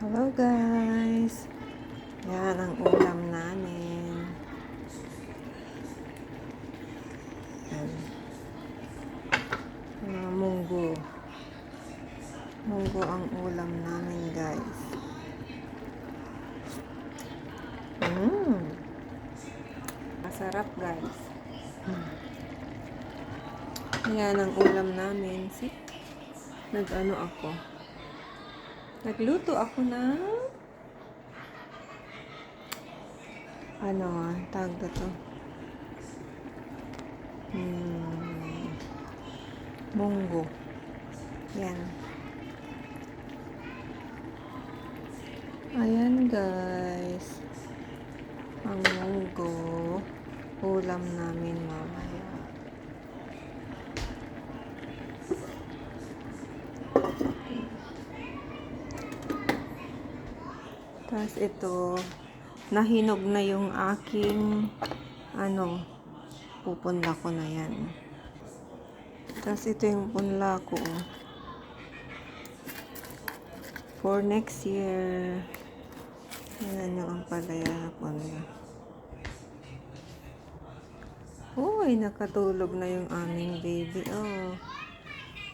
Hello guys! Yan ang ulam namin. Yan. Mga munggo. Munggo ang ulam namin guys. Mmm! Masarap guys. Mm. Yan ang ulam namin. See? Nag-ano ako. Nagluto ako ng ano, tawag na to. Hmm, munggo. Yan. Ayan guys. Ang munggo. Ulam namin mamaya. Tapos ito, nahinog na yung aking, ano, pupunla ko na yan. Tapos ito yung punla ko. For next year. Yan yung ang palaya na punla. Uy, nakatulog na yung aming baby. Oh.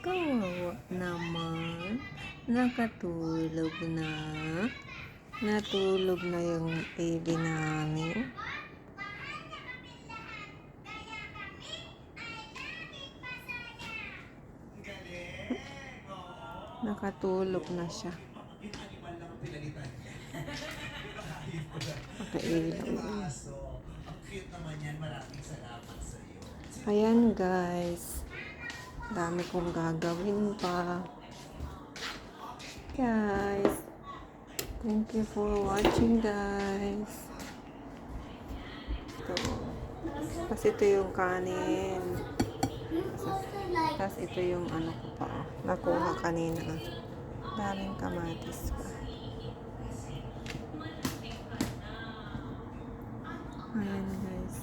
Kawawa naman. Nakatulog na. Natulog na yung baby namin. Nakatulog na siya. Nakailaw na. Ayan guys. Dami kong gagawin pa. Guys. Thank you for watching guys. Ito. Tapos ito yung kanin. Tapos ito yung ano ko pa. oh. Nakuha kanina. Daming kamatis pa. Ayan guys.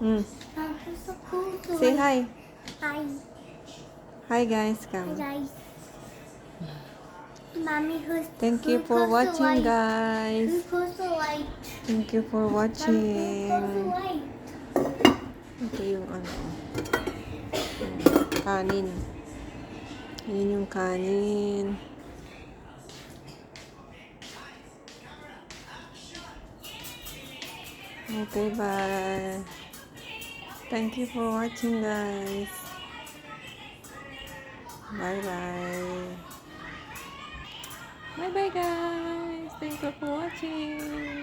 Hmm. Say hi. Hi. Hi guys. Hi Come. guys. Mommy, who's Thank you for watching guys. Thank you for watching. Ito yung ano. Kanin. Yun yung kanin. Okay, bye. Thank you for watching, guys. Bye-bye. Bye bye guys. Thank you for watching.